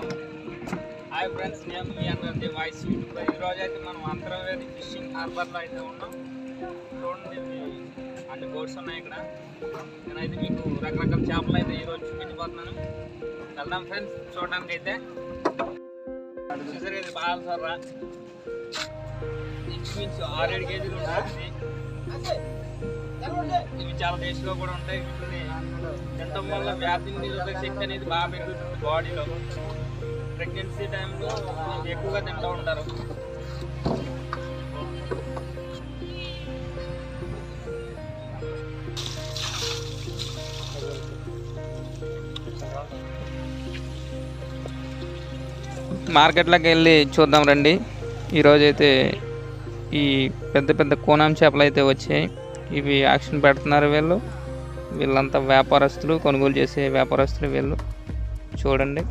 Hi friends నేను మీ అన్నది voice YouTube ఈరోజు అయితే మనం అంతర్వేది ఫిషింగ్ హార్బర్లో అయితే ఉన్నాం. చూడండి అన్ని బోట్స్ ఉన్నాయి ఇక్కడ. నేనైతే మీకు రకరకాల చేపలు అయితే ఈరోజు చూపించబోతున్నాను. వెళ్దాం ఫ్రెండ్స్ చూడడానికి అయితే చూసారు ఇది బాగా సర్రా. ఇంచుమించు ఆరేడు కేజీలు ఉంటుంది ఇవి చాలా టేస్ట్గా కూడా ఉంటాయి. వీటిని తినడం వల్ల వ్యాధి నిరోధక శక్తి అనేది బాగా పెరుగుతుంది బాడీలో ప్రెగ్నెన్సీ టైంలో ఎక్కువగా తింటూ ఉంటారు. మార్కెట్లోకి వెళ్ళి చూద్దాం రండి. ఈరోజు అయితే ఈ పెద్ద పెద్ద కోనాం చేపలు అయితే వచ్చాయి. ఇవి యాక్షన్ పెడుతున్నారు వీళ్ళు. వీళ్ళంతా వ్యాపారస్తులు కొనుగోలు చేసే వ్యాపారస్తులు వీళ్ళు. చూడండి.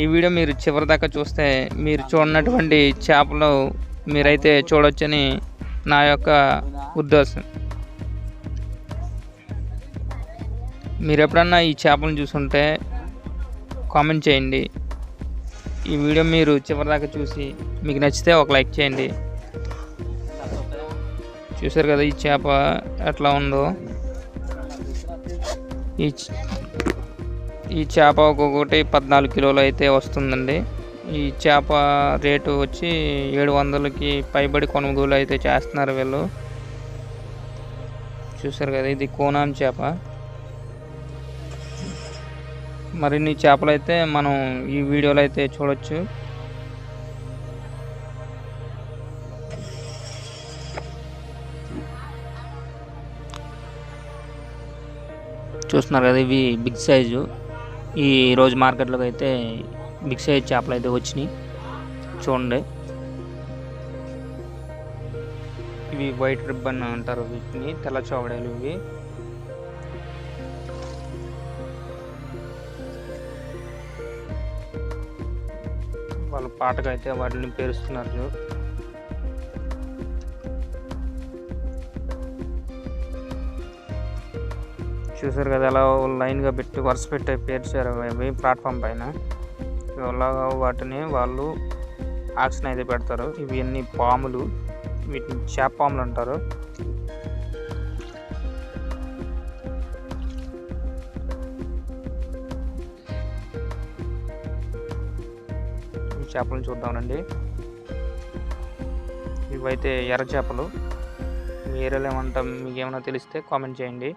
ఈ వీడియో మీరు చివరి దాకా చూస్తే మీరు చూడనటువంటి చేపలు మీరైతే చూడొచ్చని నా యొక్క ఉద్దేశం. మీరు ఎప్పుడన్నా ఈ చేపలను చూసుంటే కామెంట్ చేయండి. ఈ వీడియో మీరు చివరి దాకా చూసి మీకు నచ్చితే ఒక లైక్ చేయండి. చూసారు కదా ఈ చేప ఎట్లా ఉందో? ఈ ఈ చేప ఒక్కొక్కటి పద్నాలుగు కిలోలు అయితే వస్తుందండి. ఈ చేప రేటు వచ్చి ఏడు వందలకి పైబడి కొనుగోలు అయితే చేస్తున్నారు వీళ్ళు. చూసారు కదా ఇది కోనాం చేప. మరిన్ని చేపలు అయితే మనం ఈ వీడియోలో అయితే చూడొచ్చు. చూస్తున్నారు కదా ఇవి బిగ్ సైజు. ఈ రోజు మార్కెట్లోకి అయితే బిగ్ సైజ్ చేపలు అయితే వచ్చినాయి. చూడండి. ఇవి వైట్ రిబ్బన్ అంటారు వీటిని తెల్ల చోవడాలు ఇవి. వాళ్ళ పాటకు అయితే వాటిని పేరుస్తున్నారు. చూసారు కదా అలా లైన్గా పెట్టి వరుస పెట్టి పేర్చారు అవి ప్లాట్ఫామ్ పైన. అలాగా వాటిని వాళ్ళు ఆక్షన్ అయితే పెడతారు. ఇవి అన్ని పాములు వీటిని చేప పాములు అంటారు. చేపలను చూద్దామండి. ఇవైతే ఎర్ర చేపలు. మీ మీకేమైనా ఏమంటాం మీకు ఏమైనా తెలిస్తే కామెంట్ చేయండి.